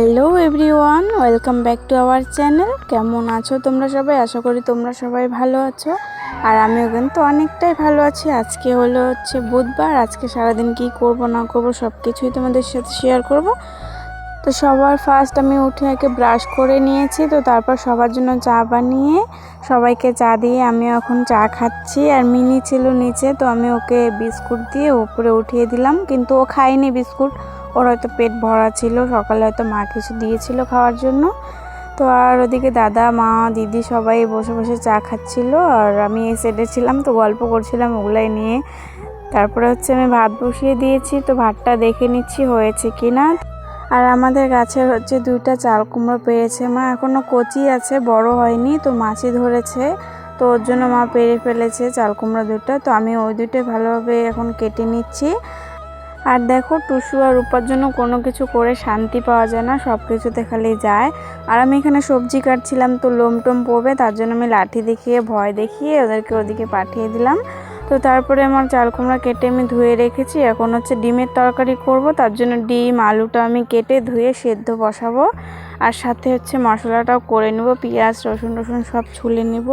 Hello everyone, welcome back to our channel. কেমন আছো তোমরা সবাই? আশা করি তোমরা সবাই ভালো আছো। আর আমিও কিন্তু অনেকটাই ভালো আছি। আজকে হলো হচ্ছে বুধবার। আজকে সারাদিন কি করব, না করব সব কিছুই তোমাদের সাথে শেয়ার করব। তো সবার ফার্স্ট আমি উঠে আগে ব্রাশ করে নিয়েছি। তো তারপর সবার জন্য চা বানিয়ে, সবাইকে চা দিয়ে আমিও এখন চা খাচ্ছি। আর মিনি ছিল নিচে, তো আমি ওকে বিস্কুট দিয়ে উপরে উঠিয়ে দিলাম। কিন্তু ও খায়নি বিস্কুট। ওর হয়তো পেট ভরা ছিল, সকালে হয়তো মা কিছু দিয়েছিল খাওয়ার জন্য। তো আর ওদিকে দাদা, মা, দিদি সবাই বসে বসে চা খাচ্ছিল আর আমি ছিলাম তো গল্প করছিলাম ওগুলাই নিয়ে। তারপরে হচ্ছে আমি ভাত বসিয়ে দিয়েছি, তো ভাতটা দেখে নিচ্ছি হয়েছে কি না আর আমাদের গাছের হচ্ছে দুইটা চাল কুমড়ো পেয়েছে মা এখনও কচি আছে, বড় হয়নি, তো মাছি ধরেছে। তো ওর জন্য মা পেরে ফেলেছে চাল কুমড়ো দুটো, তো আমি ওই দুটোই ভালোভাবে এখন কেটে নিচ্ছি। আর দেখো, টুসু আর রূপার জন্য কোনো কিছু করে শান্তি পাওয়া যায় না সব কিছুতে খালি যায়। আর আমি এখানে সবজি কাটছিলাম, তো লোম টোম পড়বে, তার জন্য আমি লাঠি দেখিয়ে, ভয় দেখিয়ে ওদেরকে ওদিকে পাঠিয়ে দিলাম। তো তারপরে আমার চাল কুমড়া কেটে আমি ধুয়ে রেখেছি, এখন হচ্ছে ডিমের তরকারি করব, তার জন্য ডিম, আলুটা আমি কেটে ধুয়ে সেদ্ধ বসাবো। আর সাথে হচ্ছে মশলাটাও করে নেব, পেঁয়াজ, রসুন রসুন সব ছুলে নেব।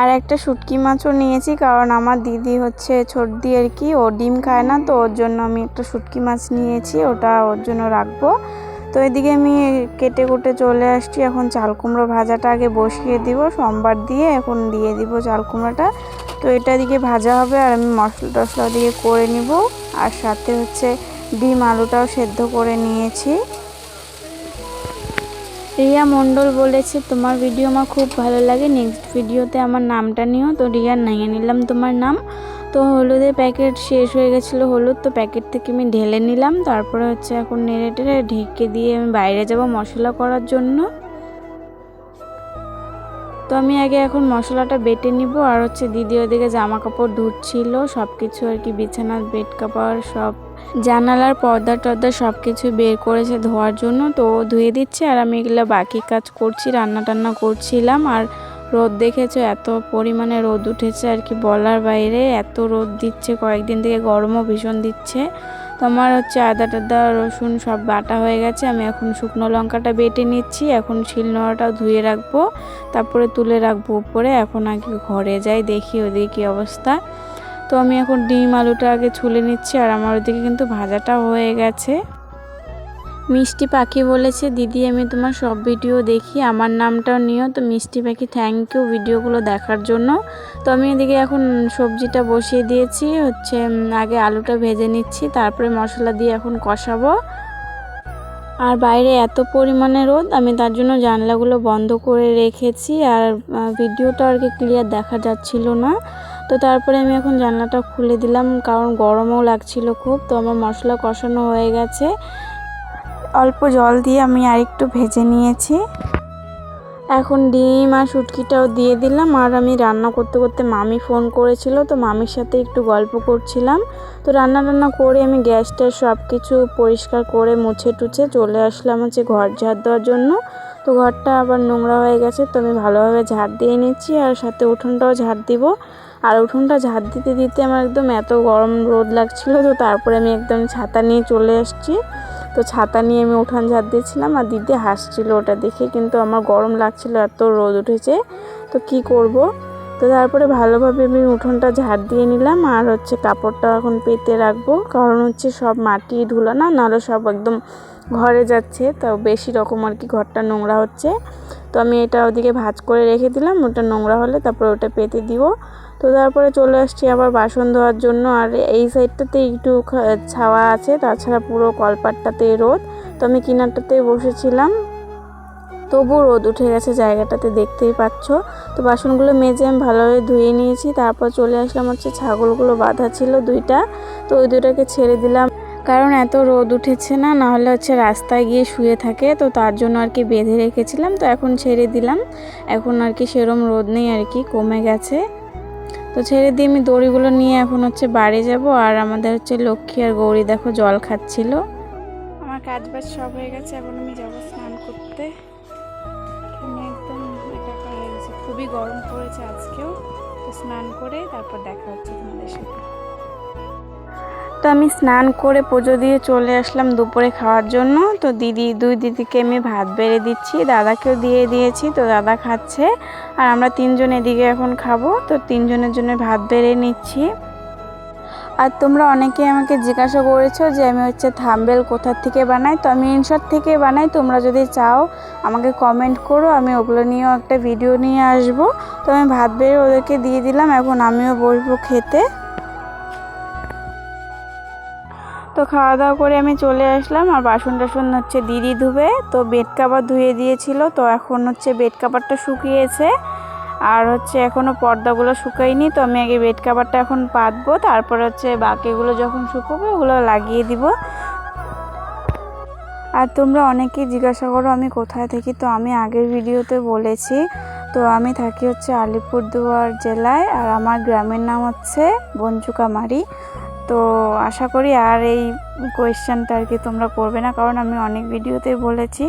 আর একটা শুটকি মাছও নিয়েছি, কারণ আমার দিদি হচ্ছে ছোটদি আর কি, ও ডিম খায় না, তো ওর জন্য আমি একটা শুটকি মাছ নিয়েছি, ওটা ওর জন্য রাখব। তো এদিকে আমি কেটে কুটে চলে আসছি, এখন চাল কুমড়ো ভাজাটা আগে বসিয়ে দিব, সোমবার দিয়ে এখন দিয়ে দিব চাল কুমড়োটা। তো এটা দিকে ভাজা হবে, আর আমি মশলা টশলা দিয়ে করে নিব, আর সাথে হচ্ছে ডিম আলুটাও সেদ্ধ করে নিয়েছি। রিয়া মণ্ডল বলেছে, তোমার ভিডিও আমার খুব ভালো লাগে। নেক্সট ভিডিওতে আমার নামটা নিও। তো রিয়া নিয়ে নিলাম তোমার নাম। তো হলুদের প্যাকেট শেষ হয়ে গেছিল হলুদ, তো প্যাকেট থেকে আমি ঢেলে নিলাম। তারপরে হচ্ছে এখন নেড়ে টেড়ে ঢেকে দিয়ে আমি বাইরে যাব মশলা করার জন্য। আমি আগে এখন মশলাটা বেটে নিব আর হচ্ছে দিদি ওদিকে জামা কাপড় ধুচ্ছিল সব কিছু আর কি, বিছানার বেড কাপড় সব জানালার পর্দা টর্দা সব কিছু বের করেছে ধোয়ার জন্য, তো ধুয়ে দিচ্ছে আর আমি এগুলো বাকি কাজ করছি, রান্না টান্না করছিলাম আর রোদ দেখেছ? এত পরিমাণে রোদ উঠেছে আর কি বলার বাইরে। এত রোদ দিচ্ছে, কয়েকদিন থেকে গরমও ভীষণ দিচ্ছে। তো আমার হচ্ছে আদা টাদা, রসুন সব বাটা হয়ে গেছে। আমি এখন শুকনো লঙ্কাটা বেটে নিচ্ছি। এখন শিলনোড়াটাও ধুয়ে রাখব। তারপরে তুলে রাখব উপরে। এখন আগে ঘরে যাই, দেখি ওদিকে কী অবস্থা। তো আমি এখন ডিম আলুটা আগে ছুলে নিচ্ছি আর আমার ওদিকে কিন্তু ভাজাটা হয়ে গেছে। মিষ্টি পাখি বলেছে, দিদি, আমি তোমার সব ভিডিও দেখি। আমার নামটাও নিও তো মিষ্টি পাখি থ্যাংক ইউ ভিডিওগুলো দেখার জন্য। তো আমি এদিকে এখন সবজিটা বসিয়ে দিয়েছি, হচ্ছে আগে আলুটা ভেজে নিচ্ছি, তারপরে মশলা দিয়ে এখন কষাবো। আর বাইরে এত পরিমাণে রোদ, আমি তার জন্য জানলাগুলো বন্ধ করে রেখেছি, আর ভিডিওটা আর কি ক্লিয়ার দেখা যাচ্ছিল না। তো তারপরে আমি এখন জানলাটা খুলে দিলাম, কারণ গরমও লাগছিল খুব, তো আমার মশলা কষানো হয়ে গেছে। অল্প জল দিয়ে আমি আরেকটু ভেজে নিয়েছি। এখন ডিম আর শুটকিটাও দিয়ে দিলাম। আর আমি রান্না করতে করতে মামি ফোন করেছিল, তো মামির সাথে একটু গল্প করছিলাম। তো রান্না টান্না করে আমি গ্যাসটা সব কিছু পরিষ্কার করে মুছে টুছে চলে আসলাম হচ্ছে ঘর ঝাড় দেওয়ার জন্য। তো ঘরটা আবার নোংরা হয়ে গেছে, তো আমি ভালোভাবে ঝাড় দিয়ে নিচ্ছি আর সাথে উঠোনটাও ঝাড় দিব। আর উঠোনটা ঝাড় দিতে দিতে আমার একদম এত গরম রোদ লাগছিল, তো তারপরে আমি একদম ছাতা নিয়ে চলে এসেছি তো ছাতা নিয়ে আমি উঠান ঝাড় দিয়েছিলাম আর দিদি হাসছিল ওটা দেখে, কিন্তু আমার গরম লাগছিল, এত রোদ উঠেছে। তো কি করব? তো তারপরে ভালোভাবে আমি উঠোনটা ঝাড় দিয়ে নিলাম আর হচ্ছে কাপড়টা এখন পেতে রাখব। কারণ হচ্ছে সব মাটি ধুলো না, নাহলে সব একদম ঘরে যাচ্ছে, তো বেশি রকম আর কি ঘরটা নোংরা হচ্ছে। তো আমি এটা ওদিকে ভাজ করে রেখে দিলাম, ওটা নোংরা হলে তারপরে ওটা পেতে দিব। তো তারপরে চলে আসছি আবার বাসন ধোয়ার জন্য। আর এই সাইডটাতে একটু ছাওয়া আছে, তাছাড়া পুরো কলপাটটাতে রোদ। তো আমি কিনারটাতেই বসেছিলাম। তবু রোদ উঠে গেছে জায়গাটাতে, দেখতেই পাচ্ছ। তো বাসনগুলো মেজে আমি ভালোভাবে ধুয়ে নিয়েছি। তারপর চলে আসলাম হচ্ছে ছাগলগুলো বাঁধা ছিল দুইটা। তো ওই দুইটাকে ছেড়ে দিলাম। কারণ এত রোদ উঠেছে না নাহলে হচ্ছে রাস্তায় গিয়ে শুয়ে থাকে। তো তার জন্য আর কি বেঁধে রেখেছিলাম। তো এখন ছেড়ে দিলাম। এখন আর কি সেরম রোদ নেই আর কি, কমে গেছে। তো ছেড়ে দিয়ে আমি দড়িগুলো নিয়ে এখন হচ্ছে বাড়ি যাব আর আমাদের হচ্ছে লক্ষ্মী আর গৌরী দেখো জল খাচ্ছিল। আমার কাজ বাজ সব হয়ে গেছে, এখন আমি যাব স্নান করতে। আমি একদম হয়ে খুবই গরম পড়েছে আজকেও। স্নান করে তারপর দেখা হচ্ছে তোমাদের সাথে। তো আমি স্নান করে পুজো দিয়ে চলে আসলাম দুপুরে খাওয়ার জন্য। তো দিদি, দুই দিদিকে আমি ভাত বেড়ে দিচ্ছি, দাদাকেও দিয়ে দিয়েছি, তো দাদা খাচ্ছে। আর আমরা তিনজন এদিকে এখন খাব, তো তিনজনের জন্য ভাত বেড়ে নিচ্ছি। আর তোমরা অনেকে আমাকে জিজ্ঞাসা করেছ যে আমি হচ্ছে থাম্বেল কোথার থেকে বানাই? তো আমি ইনশট থেকে বানাই, তোমরা যদি চাও আমাকে কমেন্ট করো, আমি ওগুলো নিয়েও একটা ভিডিও নিয়ে আসব। তো আমি ভাত বেড়ে ওদেরকে দিয়ে দিলাম, এখন আমিও বসবো খেতে। তো খাওয়া দাওয়া করে আমি চলে আসলাম আর বাসন টাসন হচ্ছে দিদি ধুবে, তো বেড কাভার ধুয়ে দিয়েছিল, তো এখন হচ্ছে বেড কাভারটা শুকিয়েছে আর হচ্ছে এখনও পর্দাগুলো শুকায়নি, তো আমি আগে বেড কাভারটা এখন পাতবো, তারপর হচ্ছে বাকিগুলো যখন শুকোবে ওগুলো লাগিয়ে দিব। আর তোমরা অনেকেই জিজ্ঞাসা করো আমি কোথায় থাকি, তো আমি আগের ভিডিওতে বলেছি, তো আমি থাকি হচ্ছে আলিপুরদুয়ার জেলায় আর আমার গ্রামের নাম হচ্ছে বঞ্চুকামারি তো আশা করি আর এই কোয়েশ্চেনটা আর কি তোমরা করবে না, কারণ আমি অনেক ভিডিওতেই বলেছি।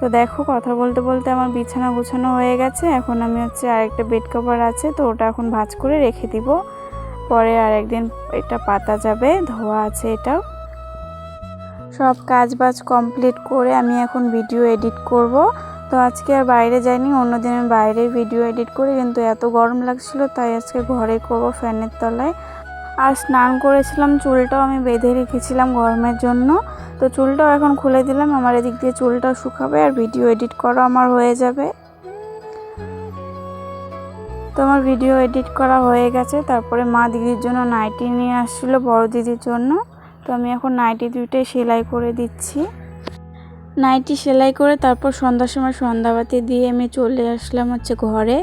তো দেখো, কথা বলতে বলতে আমার বিছানা গুছানো হয়ে গেছে। এখন আমি হচ্ছে আরেকটা বেড কভার আছে, তো ওটা এখন ভাজ করে রেখে দিব। পরে আর একদিন এটা পাতা যাবে, ধোয়া আছে এটাও। সব কাজ বাজ কমপ্লিট করে আমি এখন ভিডিও এডিট করব। তো আজকে আর বাইরে যাইনি অন্যদিন আমি বাইরে ভিডিও এডিট করি, কিন্তু এত গরম লাগছিল, তাই আজকে ঘরে করব ফ্যানের তলায়। আর স্নান করেছিলাম, চুলটাও আমি বেঁধে রেখেছিলাম গরমের জন্য। তো চুলটাও এখন খুলে দিলাম, আমার এদিক দিয়ে চুলটাও শুকাবে আর ভিডিও এডিট করা আমার হয়ে যাবে। তো আমার ভিডিও এডিট করা হয়ে গেছে, তারপরে মা দিদির জন্য নাইটি নিয়ে আসছিল বড় দিদির জন্য। তো আমি এখন নাইটি দুইটাই সেলাই করে দিচ্ছি। নাইটি সেলাই করে তারপর সন্ধ্যার সময় সন্ধ্যাবাতি দিয়ে আমি চলে আসলাম হচ্ছে ঘরে।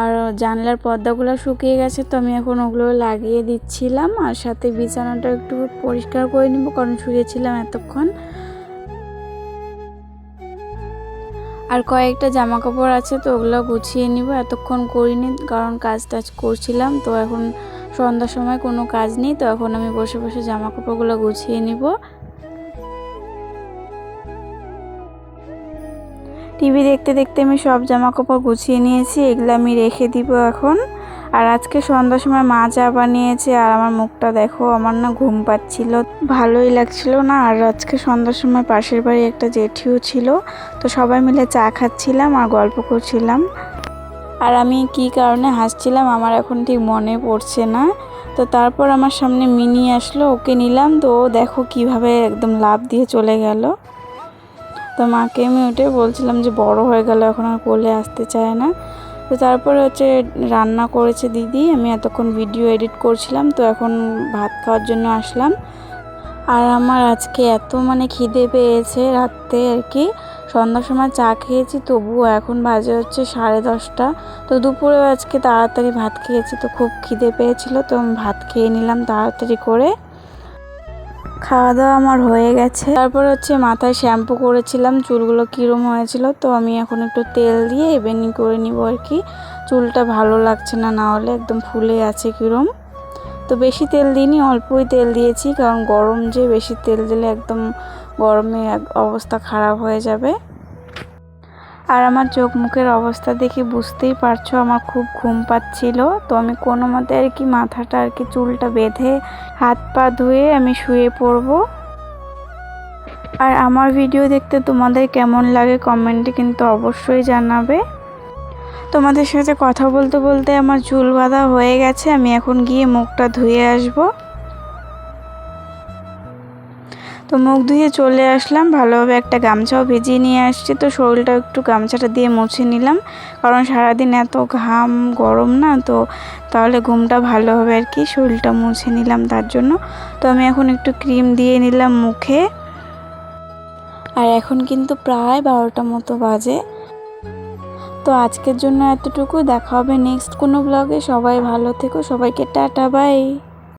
আর জানলার পর্দাগুলো শুকিয়ে গেছে, তো আমি এখন ওগুলো লাগিয়ে দিচ্ছিলাম আর সাথে বিছানাটা একটু পরিষ্কার করে নিব, কারণ শুয়েছিলাম এতক্ষণ। আর কয়েকটা জামা কাপড় আছে, তো ওগুলো গুছিয়ে নিব, এতক্ষণ করিনি কারণ কাজ টাজ করছিলাম, তো এখন সন্ধ্যার সময় কোনো কাজ নেই, তো এখন আমি বসে বসে জামা কাপড়গুলো গুছিয়ে নিব। টিভি দেখতে দেখতে আমি সব জামা কাপড় গুছিয়ে নিয়েছি, এগুলো আমি রেখে দিব এখন। আর আজকে সন্ধ্যার সময় মা চা বানিয়েছে, আর আমার মুখটা দেখো, আমার না ঘুম পাচ্ছিল। ভালোই লাগছিল না, আর আজকে সন্ধ্যার সময় পাশের বাড়ি একটা জেঠিও ছিল, তো সবাই মিলে চা খাচ্ছিলাম আর গল্প করছিলাম। আর আমি কি কারণে হাসছিলাম আমার এখন ঠিক মনে পড়ছে না। তো তারপর আমার সামনে মিনি আসলো, ওকে নিলাম, তো ও দেখো কীভাবে একদম লাভ দিয়ে চলে গেল। তো মাকে আমি ওটাই বলছিলাম যে বড় হয়ে গেল, এখন আর কোলে আসতে চায় না। তো তারপরে হচ্ছে রান্না করেছে দিদি, আমি এতক্ষণ ভিডিও এডিট করছিলাম, তো এখন ভাত খাওয়ার জন্য আসলাম। আর আমার আজকে এত মানে খিদে পেয়েছে রাত্রে আর কি। সন্ধ্যার সময় চা খেয়েছি, তবুও এখন বাজে হচ্ছে সাড়ে দশটা। তো দুপুরে আজকে তাড়াতাড়ি ভাত খেয়েছি, তো খুব খিদে পেয়েছিল, তো আমি ভাত খেয়ে নিলাম তাড়াতাড়ি করে। খাওয়া দাওয়া আমার হয়ে গেছে। তারপর হচ্ছে মাথায় শ্যাম্পু করেছিলাম, চুলগুলো কীরম হয়েছিল, তো আমি এখন একটু তেল দিয়ে এভেনি করে নিব আর কি। চুলটা ভালো লাগছে না না হলে একদম ফুলে আছে কীরম। তো বেশি তেল দিইনি, অল্পই তেল দিয়েছি, কারণ গরম যে বেশি তেল দিলে একদম গরমে অবস্থা খারাপ হয়ে যাবে। আর আমার চোখ মুখের অবস্থা দেখে বুঝতেই পারছ আমার খুব ঘুম পাচ্ছিল। তো আমি কোনো মতে আর কি মাথাটা আর কি চুলটা বেঁধে হাত পা ধুয়ে আমি শুয়ে পড়ব। আর আমার ভিডিও দেখতে তোমাদের কেমন লাগে কমেন্টে কিন্তু অবশ্যই জানাবে। তোমাদের সাথে কথা বলতে বলতে আমার চুল বাঁধা হয়ে গেছে, আমি এখন গিয়ে মুখটা ধুয়ে আসব। তো মুখ ধুয়ে চলে আসলাম, ভালোভাবে একটা গামছাও ভিজিয়ে নিয়ে আসছি। তো শরীরটা একটু গামছাটা দিয়ে মুছে নিলাম। কারণ সারাদিন এত ঘাম, গরম না, তো তাহলে ঘুমটা ভালো হবে আর কি, শরীরটা মুছে নিলাম তার জন্য। তো আমি এখন একটু ক্রিম দিয়ে নিলাম মুখে। আর এখন কিন্তু প্রায় বারোটা মতো বাজে। তো আজকের জন্য এতটুকু, দেখা হবে নেক্সট কোনো ব্লগে সবাই ভালো থেকো, সবাইকে টাটা বাই